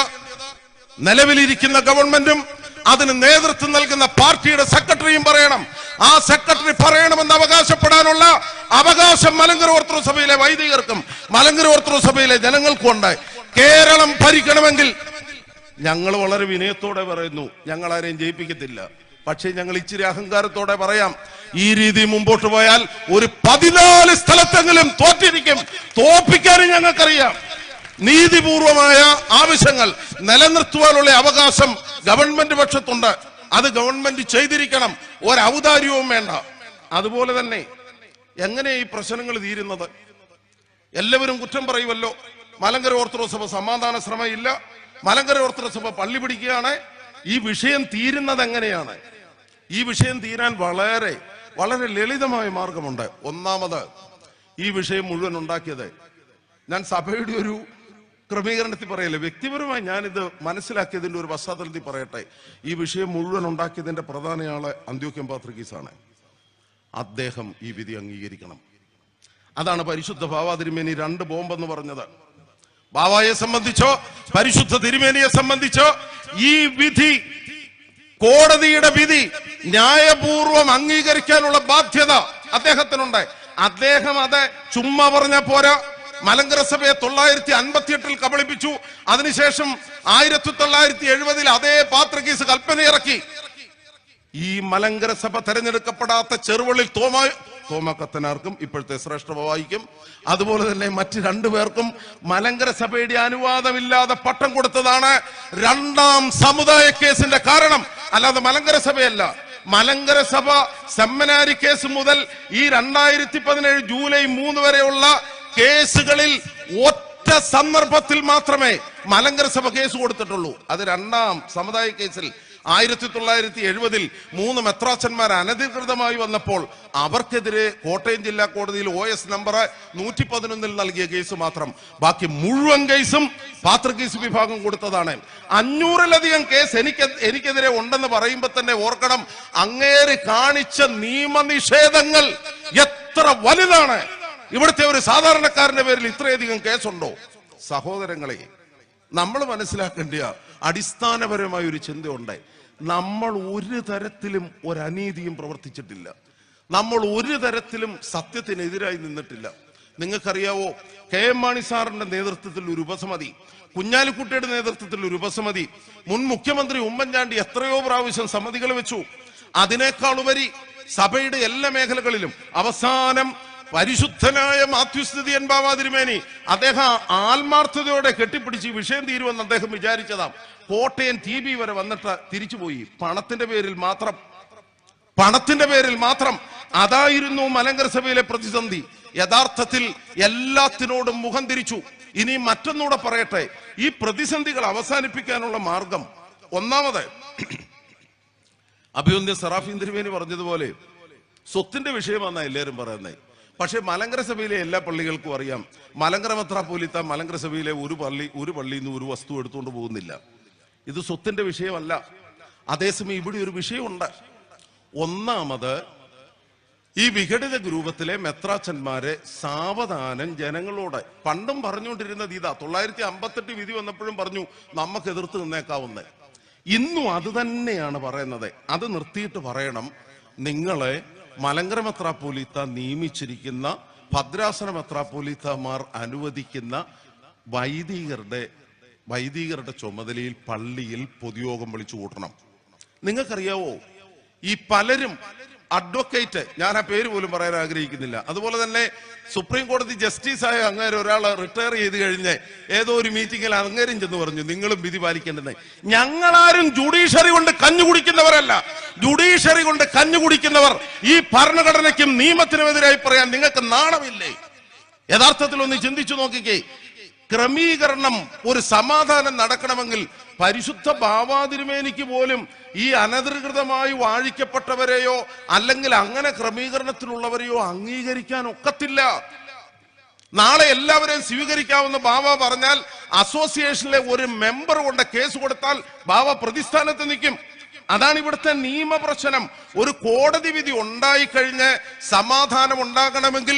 നിലവിലിരിക്കുന്ന ഗവൺമെന്റും അതിന് നേതൃത്വം നൽകുന്ന പാർട്ടിയുടെ സെക്രട്ടറിയും പറയണം. ആ സെക്രട്ടറി പറയണമെന്ന് അവകാശപ്പെടാനുള്ള അവകാശം മലങ്കര ഓർത്തഡോക്സ് സഭയിലെ വൈദികർക്കും മലങ്കര ഓർത്തഡോക്സ് സഭയിലെ ജനങ്ങൾക്കും ഉണ്ട്. കേരളം ഭരിക്കണമെങ്കിൽ ഞങ്ങൾ വളരെ വിനയത്തോടെ പറയുന്നു ഞങ്ങൾ ആരെയും ജയിപ്പിക്കത്തില്ല. പക്ഷേ ഞങ്ങൾ ഇച്ചിരി അഹങ്കാരത്തോടെ പറയാം ഈ രീതി മുമ്പോട്ട് പോയാൽ ഒരു പതിനാല് സ്ഥലത്തെങ്കിലും തോറ്റിരിക്കും. തോപ്പിക്കാനും ഞങ്ങൾക്കറിയാം. നീതിപൂർവമായ ആവശ്യങ്ങൾ നിലനിർത്തുവാനുള്ള അവകാശം ഗവൺമെന്റ് പക്ഷത്തുണ്ട്. അത് ഗവൺമെന്റ് ചെയ്തിരിക്കണം. ഒരു ഔദാര്യവും വേണ്ട. അതുപോലെ തന്നെ എങ്ങനെ ഈ പ്രശ്നങ്ങൾ തീരുന്നത്? എല്ലാവരും കുറ്റം പറയുമല്ലോ. മലങ്കര ഓർത്തഡോക്സ് സഭ സമാധാന ശ്രമയില്ല മലങ്കര ഓർത്തഡോക്സ് സഭ പള്ളി പിടിക്കുകയാണ്. ഈ വിഷയം തീരുന്നത് എങ്ങനെയാണ്? ഈ വിഷയം തീരാൻ വളരെ വളരെ ലളിതമായ മാർഗമുണ്ട്. ഒന്നാമത് ഈ വിഷയം മുഴുവൻ ഉണ്ടാക്കിയത് ഞാൻ സഭയുടെ ഒരു ക്രമീകരണത്തിൽ പറയല്ലേ? വ്യക്തിപരമായി ഞാനിത് മനസ്സിലാക്കിയതിന്റെ ഒരു പശ്ചാത്തലത്തിൽ പറയട്ടെ. ഈ വിഷയം മുഴുവൻ ഉണ്ടാക്കിയതിന്റെ പ്രധാനയാൾ അന്ത്യോക്യം പാത്രികീസാണ് അദ്ദേഹം ഈ വിധി അംഗീകരിക്കണം. അതാണ് പരിശുദ്ധ ഭാവാ തിരുമേനി രണ്ട് ബോംബെന്ന് പറഞ്ഞത്. ബാവായെ സംബന്ധിച്ചോ പരിശുദ്ധ തിരുമേനിയെ സംബന്ധിച്ചോ ഈ വിധി കോടതിയുടെ വിധി ന്യായപൂർവം അംഗീകരിക്കാനുള്ള ബാധ്യത അദ്ദേഹത്തിനുണ്ട്. അദ്ദേഹം അത് ചുമ്മാ പറഞ്ഞ പോരാ. മലങ്കര സഭയെ തൊള്ളായിരത്തി അൻപത്തി എട്ടിൽ കബളിപ്പിച്ചു. അതിനുശേഷം ആയിരത്തി തൊള്ളായിരത്തി എഴുപതിൽ അതേ പാത്രകീസ് കൽപ്പന ഇറക്കി. ഈ മലങ്കര സഭ തെരഞ്ഞെടുക്കപ്പെടാത്ത ചെറുവള്ളിൽ തോമ തോമക്കത്തനാർക്കും ഇപ്പോഴത്തെ ശ്രേഷ്ഠ വായിക്കും. അതുപോലെ തന്നെ മറ്റ് രണ്ടുപേർക്കും മലങ്കര സഭയുടെ അനുവാദമില്ലാതെ പട്ടം കൊടുത്തതാണ് രണ്ടാം സമുദായ കേസിന്റെ കാരണം. അല്ലാതെ മലങ്കര സഭയല്ല. മലങ്കര സഭ സെമ്മനാരി കേസ് മുതൽ ഈ രണ്ടായിരത്തി പതിനേഴ് ജൂലൈ മൂന്ന് വരെയുള്ള കേസുകളിൽ ഒറ്റ സന്ദർഭത്തിൽ മാത്രമേ മലങ്കര സഭ കേസ് കൊടുത്തിട്ടുള്ളൂ. അത് രണ്ടാം സമുദായ കേസിൽ ആയിരത്തി തൊള്ളായിരത്തി എഴുപതിൽ മൂന്ന് മെത്രാച്ചന്മാർ അനധികൃതമായി വന്നപ്പോൾ അവർക്കെതിരെ കോട്ടയം ജില്ലാ കോടതിയിൽ ഒ എസ് നമ്പർ നൂറ്റി പതിനൊന്നിൽ നൽകിയ കേസ് മാത്രം. ബാക്കി മുഴുവൻ കേസും പാത്ര കേസ് വിഭാഗം കൊടുത്തതാണ്. അഞ്ഞൂറിലധികം കേസ് എനിക്ക് എനിക്കെതിരെ ഉണ്ടെന്ന് പറയുമ്പോൾ തന്നെ ഓർക്കണം അങ്ങേര് കാണിച്ച നിയമനിഷേധങ്ങൾ എത്ര വലുതാണ്. ഇവിടുത്തെ ഒരു സാധാരണക്കാരന്റെ പേരിൽ ഇത്രയധികം കേസുണ്ടോ? സഹോദരങ്ങളെ നമ്മൾ മനസ്സിലാക്കേണ്ട അടിസ്ഥാനപരമായ ഒരു ചിന്തയുണ്ട്. നമ്മൾ ഒരു തരത്തിലും ഒരു അനീതിയും പ്രവർത്തിച്ചിട്ടില്ല. നമ്മൾ ഒരു തരത്തിലും സത്യത്തിനെതിരായി നിന്നിട്ടില്ല. നിങ്ങൾക്കറിയാവോ കെ എം മാണി സാറിന്റെ നേതൃത്വത്തിൽ ഒരു ഉപസമിതി കുഞ്ഞാലിക്കുട്ടിയുടെ നേതൃത്വത്തിൽ ഒരു ഉപസമിതി മുൻ മുഖ്യമന്ത്രി ഉമ്മൻചാണ്ടി എത്രയോ പ്രാവശ്യം സമിതികൾ വെച്ചു. അതിനേക്കാളുപരി സഭയുടെ എല്ലാ മേഖലകളിലും അവസാനം പരിശുദ്ധനായ മാത്യുസ്ഥിതി ബാബാ തിരുമേനി അദ്ദേഹം ആത്മാർത്ഥതയോടെ കെട്ടിപ്പിടിച്ച് വിഷയം തീരുമെന്ന് അദ്ദേഹം വിചാരിച്ചതാം. കോട്ടയം ടി ബി വരെ വന്നിട്ട് തിരിച്ചുപോയി. പണത്തിന്റെ പേരിൽ മാത്രം. പണത്തിന്റെ പേരിൽ മാത്രം. അതായിരുന്നു മലങ്കര സഭയിലെ പ്രതിസന്ധി. യഥാർത്ഥത്തിൽ എല്ലാത്തിനോടും മുഖം തിരിച്ചു. ഇനി മറ്റൊന്നുകൂടെ പറയട്ടെ. ഈ പ്രതിസന്ധികൾ അവസാനിപ്പിക്കാനുള്ള മാർഗം. ഒന്നാമത് അഭിവന്ദ്യ സറാഫീൻ തിരുമേനി പറഞ്ഞതുപോലെ സ്വത്തിന്റെ വിഷയമാണ് എല്ലാവരും പറയുന്നത്. പക്ഷേ മലങ്കര സഭയിലെ എല്ലാ പള്ളികൾക്കും അറിയാം. മലങ്കര മെത്രാപ്പോലിത്ത മലങ്കര സഭയിലെ ഒരു പള്ളി ഒരു പള്ളിയിൽ നിന്ന് ഒരു വസ്തു എടുത്തുകൊണ്ട് പോകുന്നില്ല. ഇത് സ്വത്തിന്റെ വിഷയമല്ല. അതേസമയം ഇവിടെ ഒരു വിഷയമുണ്ട്. ഒന്നാമത് ഈ വിഘടിത ഗ്രൂപത്തിലെ മെത്രാച്ചന്മാരെ സാവധാനം ജനങ്ങളോട് പണ്ടും പറഞ്ഞുകൊണ്ടിരുന്നത് ഇതാ. തൊള്ളായിരത്തി അമ്പത്തെട്ട് വിധി വന്നപ്പോഴും പറഞ്ഞു നമുക്ക് എതിർത്ത് നിന്നേക്കാവുന്നത് ഇന്നും അത് തന്നെയാണ് പറയുന്നത്. അത് നിർത്തിയിട്ട് പറയണം. നിങ്ങളെ മലങ്കര മെത്രാപ്പോലീത്ത നിയമിച്ചിരിക്കുന്ന ഭദ്രാസന മെത്രാപ്പോലീത്തമാർ അനുവദിക്കുന്ന വൈദികരുടെ വൈദികരുടെ ചുമതലയിൽ പള്ളിയിൽ പൊതുയോഗം വിളിച്ചു കൂട്ടണം നിങ്ങൾക്കറിയാവോ? ഈ പലരും അഡ്വക്കേറ്റ് ഞാൻ ആ പേര് പോലും പറയാൻ ആഗ്രഹിക്കുന്നില്ല. അതുപോലെ തന്നെ സുപ്രീം കോടതി ജസ്റ്റിസ് ആയ അങ്ങേര് ഒരാൾ റിട്ടയർ ചെയ്ത് കഴിഞ്ഞ് ഏതോ ഒരു മീറ്റിംഗിൽ അങ്ങേരും ചെന്ന് പറഞ്ഞു നിങ്ങളും വിധി പാലിക്കേണ്ടത് ഞങ്ങളാരും ജുഡീഷ്യറി കൊണ്ട് കഞ്ഞു കുടിക്കുന്നവരല്ല. ജുഡീഷ്യറി കൊണ്ട് കഞ്ഞു കുടിക്കുന്നവർ ഈ ഭരണഘടനയ്ക്കും നിയമത്തിനുമെതിരായി പറയാൻ നിങ്ങൾക്ക് നാണമില്ലേ? യഥാർത്ഥത്തിൽ ഒന്ന് ചിന്തിച്ചു നോക്കിക്കേ. ക്രമീകരണം ഒരു സമാധാനം നടക്കണമെങ്കിൽ പരിശുദ്ധ ഭാവാതിരുമേനിക്ക് പോലും ഈ അനധികൃതമായി വാഴിക്കപ്പെട്ടവരെയോ അല്ലെങ്കിൽ അങ്ങനെ ക്രമീകരണത്തിലുള്ളവരെയോ അംഗീകരിക്കാൻ ഒക്കത്തില്ല. നാളെ എല്ലാവരെയും സ്വീകരിക്കാവുന്ന ബാവ പറഞ്ഞാൽ അസോസിയേഷനിലെ ഒരു മെമ്പർ കൊണ്ട് കേസ് കൊടുത്താൽ ബാവ പ്രതിസ്ഥാനത്ത് നിൽക്കും. അതാണ് ഇവിടുത്തെ നിയമപ്രശ്നം. ഒരു കോടതി വിധി ഉണ്ടായിക്കഴിഞ്ഞ് സമാധാനം ഉണ്ടാകണമെങ്കിൽ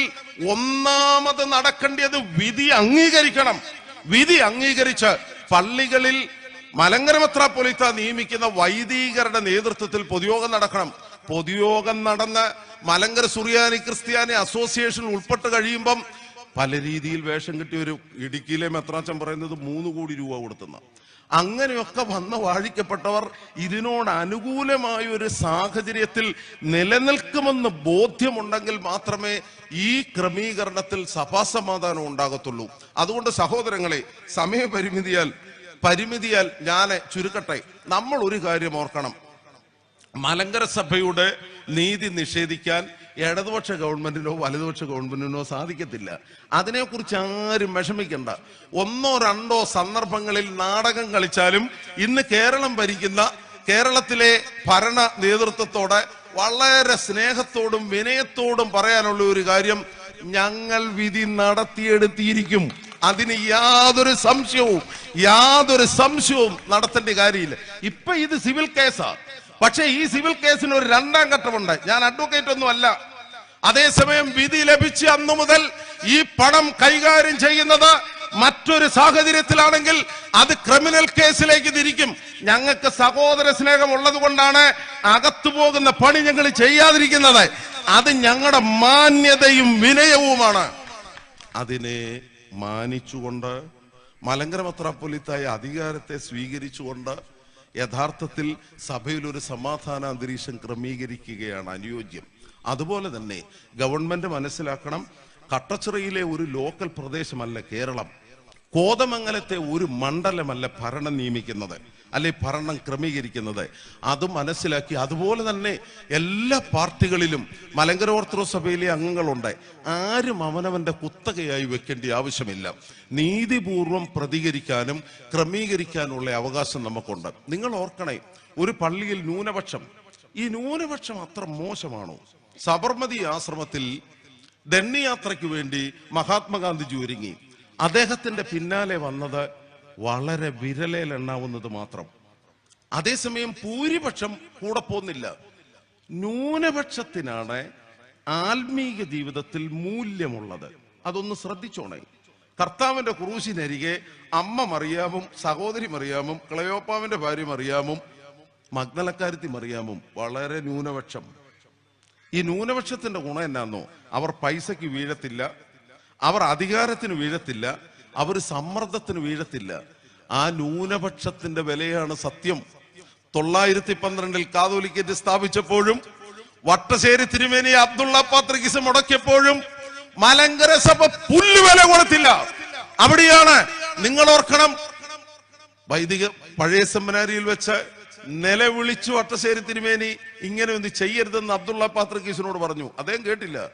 ഒന്നാമത് നടക്കേണ്ടത് വിധി അംഗീകരിക്കണം. വിധി അംഗീകരിച്ച് പള്ളികളിൽ മലങ്കര മെത്രാപ്പൊലിത്ത നിയമിക്കുന്ന വൈദികരുടെ നേതൃത്വത്തിൽ പൊതുയോഗം നടക്കണം. പൊതുയോഗം നടന്ന് മലങ്കര സുറിയാനി ക്രിസ്ത്യാനി അസോസിയേഷൻ ഉൾപ്പെട്ട് കഴിയുമ്പം പല രീതിയിൽ വേഷം കിട്ടിയ ഒരു ഇടുക്കിയിലെ മെത്രാച്ചൻ പറയുന്നത് മൂന്ന് കോടി രൂപ കൊടുത്തുന്ന. അങ്ങനെയൊക്കെ വന്ന വാഴിക്കപ്പെട്ടവർ ഇതിനോട് അനുകൂലമായ ഒരു സാഹചര്യത്തിൽ നിലനിൽക്കുമെന്ന് ബോധ്യമുണ്ടെങ്കിൽ മാത്രമേ ഈ ക്രമീകരണത്തിൽ സഭാസമാധാനം ഉണ്ടാകത്തുള്ളൂ. അതുകൊണ്ട് സഹോദരങ്ങളെ സമയപരിമിതിയാൽ പരിമിതിയാൽ ഞാൻ ചുരുക്കട്ടെ. നമ്മൾ ഒരു കാര്യം ഓർക്കണം. മലങ്കര സഭയുടെ നീതി നിഷേധിക്കാൻ ഇടതുപക്ഷ ഗവൺമെന്റിനോ വലതുപക്ഷ ഗവൺമെന്റിനോ സാധിക്കത്തില്ല. അതിനെക്കുറിച്ച് ആരും വിഷമിക്കണ്ട. ഒന്നോ രണ്ടോ സന്ദർഭങ്ങളിൽ നാടകം കളിച്ചാലും ഇന്ന് കേരളം ഭരിക്കുന്ന കേരളത്തിലെ ഭരണ നേതൃത്വത്തോടെ വളരെ സ്നേഹത്തോടും വിനയത്തോടും പറയാനുള്ള ഒരു കാര്യം ഞങ്ങൾ വിധി നടത്തിയെടുത്തിയിരിക്കും. അതിന് യാതൊരു സംശയവും യാതൊരു സംശയവും നടത്തേണ്ട കാര്യമില്ല. ഇപ്പൊ ഇത് സിവിൽ കേസാ. പക്ഷെ ഈ സിവിൽ കേസിന് ഒരു രണ്ടാം ഘട്ടമുണ്ട്. ഞാൻ അഡ്വക്കേറ്റ് ഒന്നും അല്ല. അതേസമയം വിധി ലഭിച്ച അന്നു മുതൽ ഈ പണം കൈകാര്യം ചെയ്യുന്നത് മറ്റൊരു സാഹചര്യത്തിലാണെങ്കിൽ അത് ക്രിമിനൽ കേസിലേക്ക് തിരിക്കും. ഞങ്ങൾക്ക് സഹോദര സ്നേഹം ഉള്ളത് കൊണ്ടാണ് അകത്തു പോകുന്ന പണി ഞങ്ങൾ ചെയ്യാതിരിക്കുന്നത്. അത് ഞങ്ങളുടെ മാന്യതയും വിനയവുമാണ്. അതിനെ മാനിച്ചുകൊണ്ട് മലങ്കര മെത്രാപ്പൊലിത്തായ അധികാരത്തെ സ്വീകരിച്ചുകൊണ്ട് യഥാർത്ഥത്തിൽ സഭയിൽ ഒരു സമാധാന അന്തരീക്ഷം ക്രമീകരിക്കുകയാണ് അനുയോജ്യം. അതുപോലെ തന്നെ ഗവൺമെന്റ് മനസ്സിലാക്കണം കട്ടച്ചിറയിലെ ഒരു ലോക്കൽ പ്രദേശമല്ല കേരളം. കോതമംഗലത്തെ ഒരു മണ്ഡലമല്ല ഭരണം നിയമിക്കുന്നത്. അല്ലെ ഭരണം ക്രമീകരിക്കുന്നത്. അത് മനസ്സിലാക്കി അതുപോലെ തന്നെ എല്ലാ പാർട്ടികളിലും മലങ്കര ഓർത്തഡോക്സ് സഭയിലെ അംഗങ്ങളുണ്ട്. ആരും അവനവന്റെ കുത്തകയായി വെക്കേണ്ട ആവശ്യമില്ല. നീതിപൂർവം പ്രതികരിക്കാനും ക്രമീകരിക്കാനുള്ള അവകാശം നമുക്കുണ്ട്. നിങ്ങൾ ഓർക്കണേ ഒരു പള്ളിയിൽ ന്യൂനപക്ഷം. ഈ ന്യൂനപക്ഷം അത്ര മോശമാണോ? സബർമതി ആശ്രമത്തിൽ ദണ്ഡിയാത്രയ്ക്ക് വേണ്ടി മഹാത്മാഗാന്ധിജി ഒരുങ്ങി. അദ്ദേഹത്തിന്റെ പിന്നാലെ വന്നത് വളരെ വിരലേലെണ്ണാവുന്നത് മാത്രം. അതേസമയം ഭൂരിപക്ഷം കൂടെ പോകുന്നില്ല. ന്യൂനപക്ഷത്തിനാണ് ആത്മീക ജീവിതത്തിൽ മൂല്യമുള്ളത്. അതൊന്ന് ശ്രദ്ധിച്ചോണേ. കർത്താവിന്റെ ക്രൂശിനരികെ അമ്മ മറിയാമും സഹോദരി മറിയാമും ക്ലയോപ്പാവിന്റെ ഭാര്യ മറിയാമും മഗ്നലക്കാരത്തി മറിയാമും വളരെ ന്യൂനപക്ഷം. ഈ ന്യൂനപക്ഷത്തിന്റെ ഗുണം എന്നാന്നോ? അവർ പൈസയ്ക്ക് വീഴത്തില്ല. അവർ അധികാരത്തിന് വീഴത്തില്ല. അവർ സമ്മർദ്ദത്തിന് വീഴത്തില്ല. ആ ന്യൂനപക്ഷത്തിന്റെ വിലയാണ് സത്യം. തൊള്ളായിരത്തി പന്ത്രണ്ടിൽ കാതോലിക്കറ്റ് സ്ഥാപിച്ചപ്പോഴും വട്ടശ്ശേരി തിരുമേനി അബ്ദുള്ള പാത്രികിസ് മുടക്കിയപ്പോഴും മലങ്കര സഭ പുല്ലുവില കൊടുത്തില്ല അവിടെയാണ് നിങ്ങൾ ഓർക്കണം വൈദിക പഴയ സെമിനാരിയിൽ വെച്ച് നിലവിളിച്ചു വട്ടശ്ശേരി തിരുമേനി ഇങ്ങനെ ഒന്ന് ചെയ്യരുതെന്ന് അബ്ദുള്ള പാത്രക്കീസിനോട് പറഞ്ഞു. അദ്ദേഹം കേട്ടില്ല.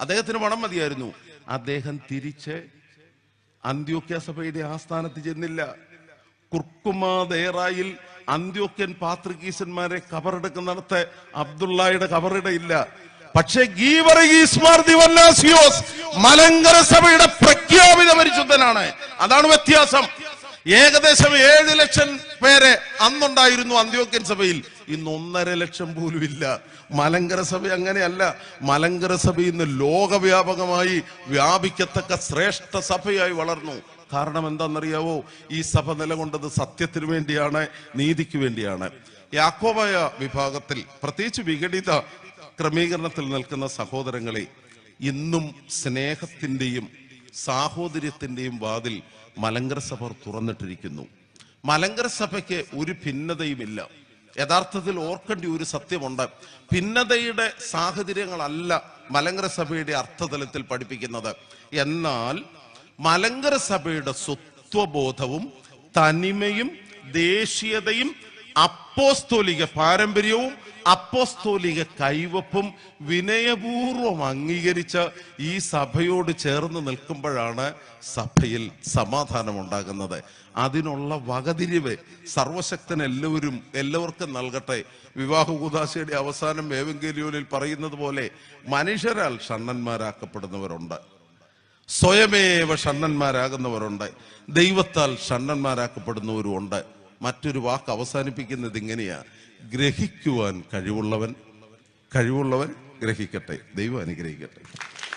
അദ്ദേഹത്തിന് പണം മതിയായിരുന്നു. അദ്ദേഹം തിരിച്ച് അന്ത്യോക്യ സഭയുടെ ആസ്ഥാനത്ത് ചെന്നില്ല. കുർക്കുമാതേറായിൽ അന്ത്യോക്യൻ പാത്രികീസന്മാരെ കബറെടുക്കുന്നിടത്ത് അബ്ദുള്ളയുടെ കബറിടയില്ല. പക്ഷേ മലങ്കര സഭയുടെ പ്രഖ്യാപിത പരിശുദ്ധനാണ്. അതാണ് വ്യത്യാസം. ഏകദേശം ഏഴ് ലക്ഷം പേരെ അന്നുണ്ടായിരുന്നു അന്ത്യോക്യൻ സഭയിൽ. ഇന്ന് ഒന്നര ലക്ഷം പോലും ഇല്ല. മലങ്കര സഭ അങ്ങനെയല്ല. മലങ്കര സഭ ഇന്ന് ലോകവ്യാപകമായി വ്യാപിക്കത്തക്ക ശ്രേഷ്ഠ സഭയായി വളർന്നു. കാരണം എന്താണെന്നറിയാവോ? ഈ സഭ നിലകൊണ്ടത് സത്യത്തിനു വേണ്ടിയാണ് നീതിക്ക് വേണ്ടിയാണ്. യാക്കോബായ വിഭാഗത്തിൽ പ്രത്യേകിച്ച് വിഘടിത ക്രമീകരണത്തിൽ നിൽക്കുന്ന സഹോദരങ്ങളെ ഇന്നും സ്നേഹത്തിന്റെയും സാഹോദര്യത്തിന്റെയും വാതിൽ മലങ്കര സഭ തുറന്നിട്ടിരിക്കുന്നു. മലങ്കര സഭയ്ക്ക് ഒരു ഭിന്നതയുമില്ല. യഥാർത്ഥത്തിൽ ഓർക്കേണ്ട ഒരു സത്യമുണ്ട്. ഭിന്നതയുടെ സാഹചര്യങ്ങളല്ല മലങ്കര സഭയുടെ അർത്ഥതലത്തിൽ പഠിപ്പിക്കുന്നത്. എന്നാൽ മലങ്കര സഭയുടെ സ്വത്വബോധവും തനിമയും ദേശീയതയും അപ്പോസ്തോലിക പാരമ്പര്യവും അപ്പോസ്തോലിക കൈവപ്പും വിനയപൂർവം അംഗീകരിച്ച ഈ സഭയോട് ചേർന്ന് നിൽക്കുമ്പോഴാണ് സഭയിൽ സമാധാനം ഉണ്ടാകുന്നത് അതിനുള്ള വകതിരിവ് സർവശക്തൻ എല്ലാവരും എല്ലാവർക്കും നൽകട്ടെ. വിവാഹ കൂതാശയുടെ അവസാനം ഏവെങ്കേലിയോനിൽ പറയുന്നത് പോലെ മനുഷ്യരാൽ ഷണ്ണന്മാരാക്കപ്പെടുന്നവരുണ്ട്. സ്വയമേവ ഷണ്ണന്മാരാകുന്നവരുണ്ട്. ദൈവത്താൽ ഷണ്ണന്മാരാക്കപ്പെടുന്നവരുമുണ്ട്. മറ്റൊരു വാക്ക് അവസാനിപ്പിക്കുന്നത് ഇങ്ങനെയാ. ഗ്രഹിക്കുവാൻ കഴിവുള്ളവൻ കഴിവുള്ളവൻ ഗ്രഹിക്കട്ടെ. ദൈവം അനുഗ്രഹിക്കട്ടെ.